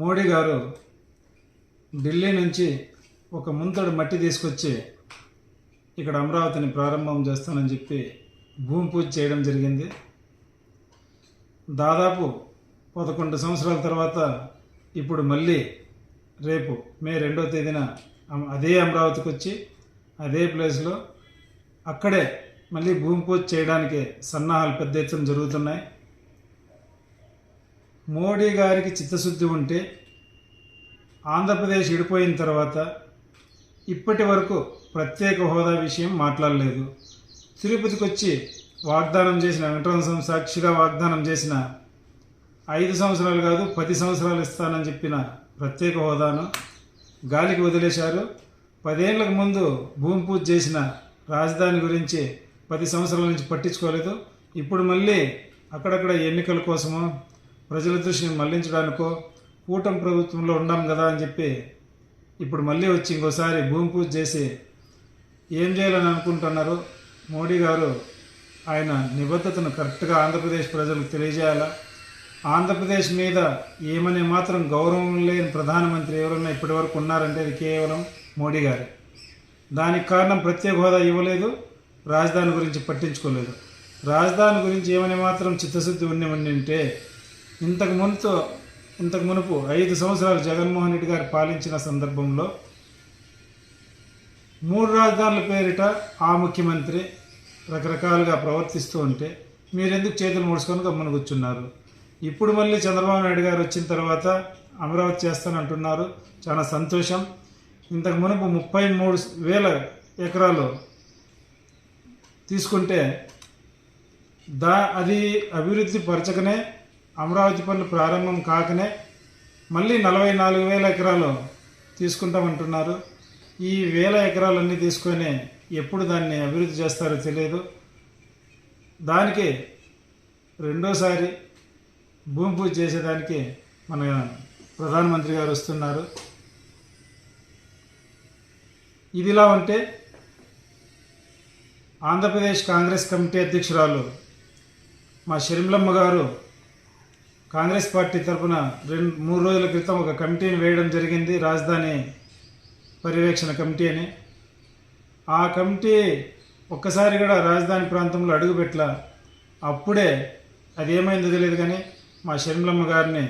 మోడీ గారు ఢిల్లీ నుంచి ఒక ముంతడు మట్టి తీసుకొచ్చి ఇక్కడ అమరావతిని ప్రారంభం చేస్తానని చెప్పి భూమి పూజ చేయడం జరిగింది. దాదాపు పదకొండు సంవత్సరాల తర్వాత ఇప్పుడు మళ్ళీ రేపు మే రెండో తేదీన అదే అమరావతికి వచ్చి అదే ప్లేస్లో అక్కడే మళ్ళీ భూమి పూజ చేయడానికి సన్నాహాలు పెద్ద ఎత్తున జరుగుతున్నాయి. మోడీ గారికి చిత్తశుద్ధి ఉంటే ఆంధ్రప్రదేశ్ విడిపోయిన తర్వాత ఇప్పటి వరకు ప్రత్యేక హోదా విషయం మాట్లాడలేదు. తిరుపతికి వచ్చి వాగ్దానం చేసిన వెంకటరమణ సాక్షిగా వాగ్దానం చేసిన ఐదు సంవత్సరాలు కాదు పది సంవత్సరాలు ఇస్తానని చెప్పిన ప్రత్యేక హోదాను గాలికి వదిలేశారు. పదేళ్ళకు ముందు భూమి పూజ చేసిన రాజధాని గురించి పది సంవత్సరాల నుంచి పట్టించుకోలేదు. ఇప్పుడు మళ్ళీ అక్కడక్కడ ఎన్నికల కోసమో ప్రజల దృష్టిని మళ్ళించడానికో కూటమి ప్రభుత్వంలో ఉన్నాం కదా అని చెప్పి ఇప్పుడు మళ్ళీ వచ్చి ఇంకోసారి భూమి పూజ చేసి ఏం చేయాలని అనుకుంటున్నారు మోడీ గారు ఆయన నిబద్ధతను కరెక్ట్గా ఆంధ్రప్రదేశ్ ప్రజలకు తెలియజేయాలా? ఆంధ్రప్రదేశ్ మీద ఏమనే మాత్రం గౌరవం లేని ప్రధానమంత్రి ఎవరన్నా ఇప్పటివరకు ఉన్నారంటే అది కేవలం మోడీ గారు. దానికి కారణం ప్రత్యేక హోదా ఇవ్వలేదు రాజధాని గురించి పట్టించుకోలేదు. రాజధాని గురించి ఏమని మాత్రం చిత్తశుద్ధి ఉండి ఉండింటే ఇంతకు మునుతో ఇంతకు మునుపు ఐదు సంవత్సరాలు జగన్మోహన్ రెడ్డి గారు పాలించిన సందర్భంలో మూడు రాజధానుల పేరిట ఆ ముఖ్యమంత్రి రకరకాలుగా ప్రవర్తిస్తూ ఉంటే మీరెందుకు చేతులు ముడుచుకొని గమ్మున కూర్చున్నారు? ఇప్పుడు మళ్ళీ చంద్రబాబు నాయుడు గారు వచ్చిన తర్వాత అమరావతి చేస్తానంటున్నారు చాలా సంతోషం. ఇంతకు మునుపు ముప్పై మూడు వేల ఎకరాలు తీసుకుంటే దా అది అభివృద్ధి పరచకనే అమరావతి పనులు ప్రారంభం కాకనే మళ్ళీ నలభై నాలుగు వేల ఎకరాలు తీసుకుంటామంటున్నారు. ఈ వేల ఎకరాలన్నీ తీసుకొని ఎప్పుడు దాన్ని అభివృద్ధి చేస్తారో తెలియదు. దానికి రెండోసారి భూమి పూజ చేసేదానికి మన ప్రధానమంత్రి గారు వస్తున్నారు. ఇదిలా ఉంటే ఆంధ్రప్రదేశ్ కాంగ్రెస్ కమిటీ అధ్యక్షురాలు మా షర్మిలమ్మ గారు కాంగ్రెస్ పార్టీ తరఫున రెండు మూడు రోజుల క్రితం ఒక కమిటీని వేయడం జరిగింది రాజధాని పర్యవేక్షణ కమిటీ అని ఆ కమిటీ ఒక్కసారి కూడా రాజధాని ప్రాంతంలో అడుగుపెట్ల అప్పుడే అది ఏమైందో తెలియదు కానీ మా షర్మిలమ్మ గారిని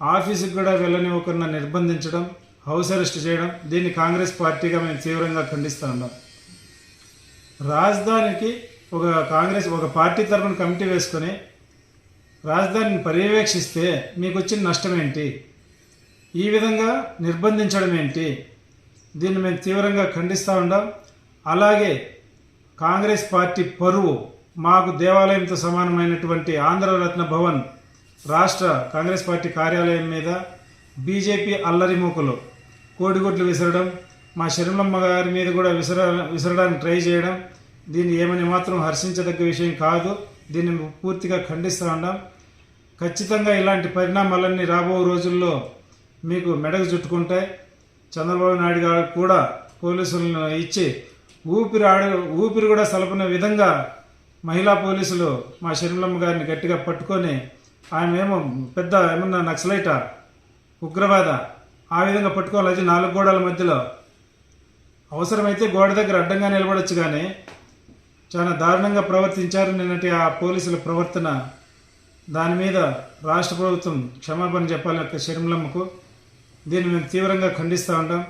ఆఫీసుకి కూడా వెళ్ళనివ్వకుండా నిర్బంధించడం హౌస్ అరెస్ట్ చేయడం దీన్ని కాంగ్రెస్ పార్టీగా మేము తీవ్రంగా ఖండిస్తూ ఉన్నాం. రాజధానికి ఒక కాంగ్రెస్ ఒక పార్టీ తరఫున కమిటీ వేసుకొని రాజధానిని పర్యవేక్షిస్తే మీకు వచ్చిన నష్టం ఏంటి ఈ విధంగా నిర్బంధించడం ఏంటి దీన్ని మేము తీవ్రంగా ఖండిస్తూ ఉండం. అలాగే కాంగ్రెస్ పార్టీ పరువు మాకు దేవాలయంతో సమానమైనటువంటి ఆంధ్రరత్న భవన్ రాష్ట్ర కాంగ్రెస్ పార్టీ కార్యాలయం మీద బీజేపీ అల్లరి మూకలు కోడిగుడ్లు విసరడం మా శరణమ్మ గారి మీద కూడా విసర విసరడానికి ట్రై చేయడం దీన్ని ఏమని మాత్రం హర్షించదగ్గ విషయం కాదు. దీన్ని పూర్తిగా ఖండిస్తూ ఉన్నాం ఖచ్చితంగా ఇలాంటి పరిణామాలన్నీ రాబో రోజుల్లో మీకు మెడకు చుట్టుకుంటాయి. చంద్రబాబు నాయుడు గారు కూడా పోలీసులను ఇచ్చి ఊపిరి ఆడ ఊపిరి కూడా సలపని విధంగా మహిళా పోలీసులు మా షర్మిలమ్మ గారిని గట్టిగా పట్టుకొని ఆమె ఏమో పెద్ద ఏమన్నా నక్సలైట ఉగ్రవాద ఆ విధంగా పట్టుకోవాలి. అది నాలుగు గోడల మధ్యలో. అవసరమైతే గోడ దగ్గర అడ్డంగా నిలబడొచ్చు కానీ చాలా దారుణంగా ప్రవర్తించారు. నిన్నటి ఆ పోలీసుల ప్రవర్తన దాని మీద రాష్ట్ర ప్రభుత్వం క్షమాపణ చెప్పాలి యొక్క షర్మిలమ్మకు దీన్ని మేము తీవ్రంగా ఖండిస్తూ ఉంటాం.